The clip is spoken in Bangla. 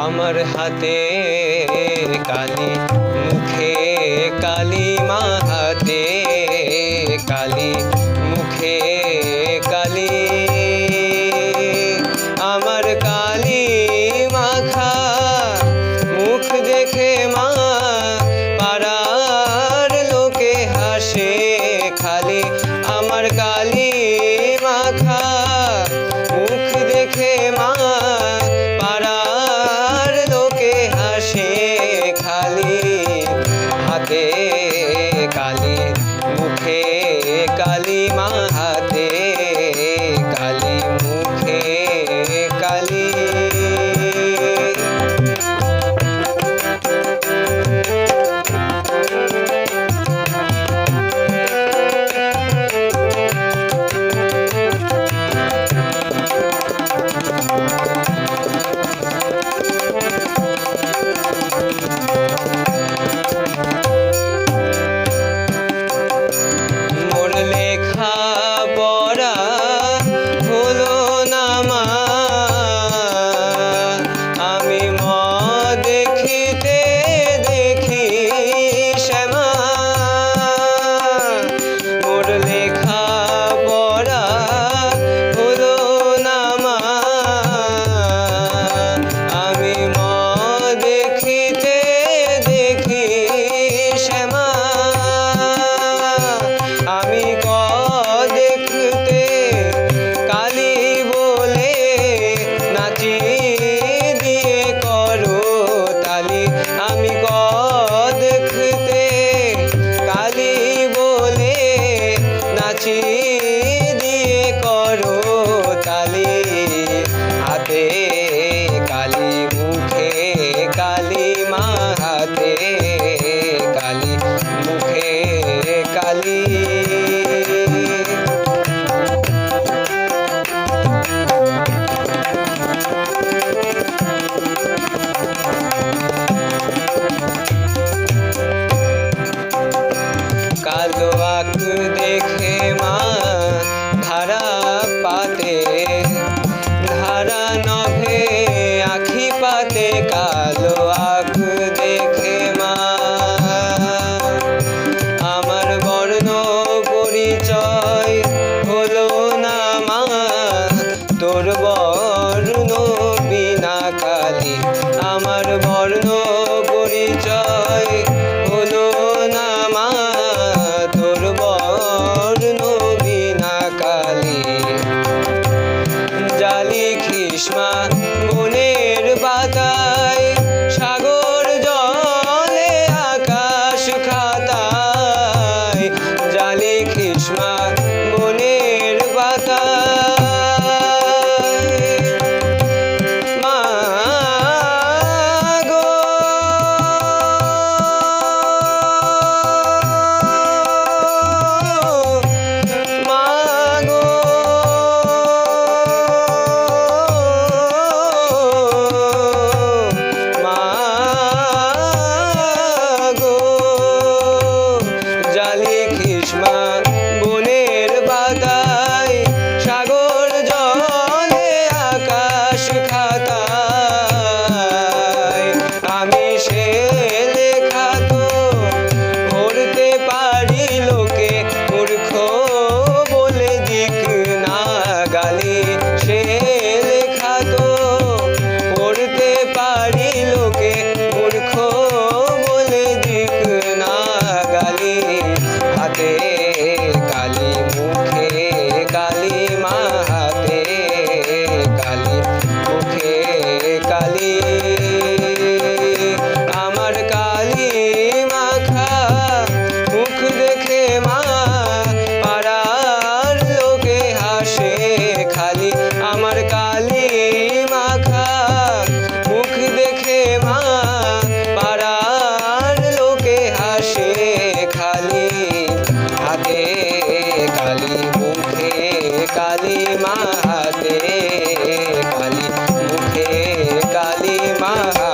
আমার হাতে কালি মুখে কালী মা হাতে জীবনের বাতা সে লেখা তো পড়তে পারি লোকে মূর্খ বলে দিক না গালি। হাতে मा